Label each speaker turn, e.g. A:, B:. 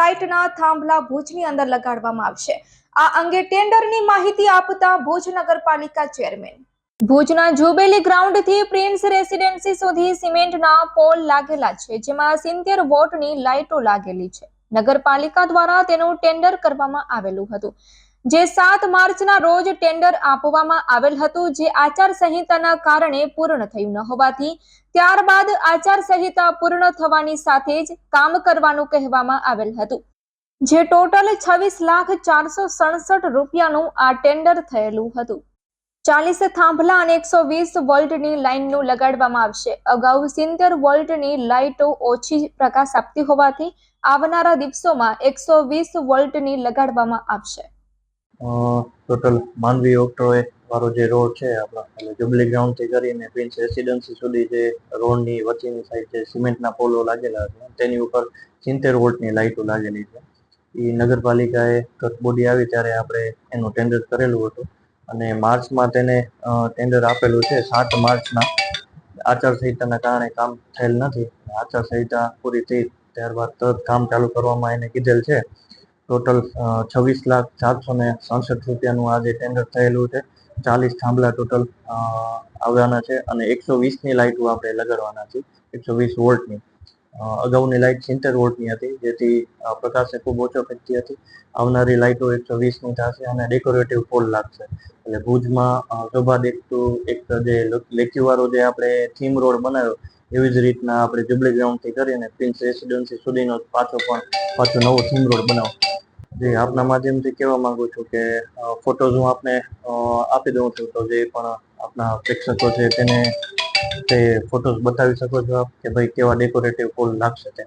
A: લાઇટના થાંભલા ભુજની અંદર લગાડવામાં આવશે. આ અંગે ટેન્ડરની માહિતી આપતા ભુજ નગરપાલિકા ચેરમેન. ભુજના જુબેલી ગ્રાઉન્ડથી પ્રિન્સ રેસિડેન્સી સુધી સિમેન્ટના પોલ લાગેલા છે, જેમાં સિત્તેર વોટની લાઇટો લાગેલી છે. નગરપાલિકા દ્વારા તેનું ટેન્ડર કરવામાં આવેલું હતું. જે સાત માર્ચના રોજ ટેન્ડર આપવામાં આવેલ હતું, જે આચારસંહિતાના કારણે પૂર્ણ થયું ન હોવાથી, ત્યારબાદ આચારસંહિતા પૂર્ણ થવાની સાથે જ કામ કરવાનું કહેવામાં આવેલ હતું. જે ટોટલ છવ્વીસ લાખ ચારસો સડસઠ રૂપિયાનું આ ટેન્ડર થયેલું હતું. ચાલીસ થાંભલા અને એકસો વીસ વોલ્ટની લાઇનનું લગાડવામાં આવશે. અગાઉ સિત્તેર વોલ્ટની લાઇટો ઓછી પ્રકાશ આપતી હોવાથી આવનારા દિવસોમાં એકસો વીસ વોલ્ટની લગાડવામાં આવશે.
B: ટોટલ માનવી ઓક્ટોએ વાળો જે રોડ છે, આપણા એટલે જુબલી ગ્રાઉન્ડથી કરીને પ્રિન્સ રેસિડેન્સી સુધી જે રોડની વચ્ચેની સાઈડ જે સિમેન્ટના પોલો લાગેલા છે તેની ઉપર સિત્તેર વોલ્ટની લાઇટો લાગેલી છે. એ નગરપાલિકાએ બોડી આવી ત્યારે આપણે એનું ટેન્ડર કરેલું હતું અને માર્ચમાં તેને ટેન્ડર આપેલું છે. સાત માર્ચના આચારસંહિતાના કારણે કામ થયેલ નથી. આચારસંહિતા પૂરી થઈ ત્યારબાદ તરત કામ ચાલુ કરવામાં એને કીધેલ છે. ટોટલ છવ્વીસ લાખ ચારસો ને સડસઠ રૂપિયાનું આજે ટેન્ડર થયેલું છે. ચાલીસ થાંભલા ટોટલ આવવાના છે અને એકસો વીસની લાઇટો આપણે લગાડવાના છે એકસો વીસ વોલ્ટની. અગાઉની લાઇટ સિત્તેર વોલ્ટની હતી, જેથી પ્રકાશે ખૂબ ઓછો ફેંકતી હતી. આવનારી લાઇટો એકસો વીસની થશે અને ડેકોરેટિવ પોલ લાગશે. એટલે ભુજમાં શોભા દેખતું એક જે લેક્યુવાળો જે આપણે થીમ રોડ બનાવ્યો, એવી જ રીતના આપણે જુબલી ગ્રાઉન્ડથી કરીને પ્રિન્સ રેસિડેન્સી સુધીનો પાછો પણ, પાછો નવો થીમ રોડ બનાવો. જે, આપના માધ્યમથી કહેવા માંગુ છું કે ફોટોઝ હું આપને આપી દઉં છું. તો જે પણ આપના પ્રેક્ષકો છે તેને તે ફોટોઝ બતાવી શકો છો આપ કે ભાઈ કેવા ડેકોરેટિવ ફૂલ લાગશે તે.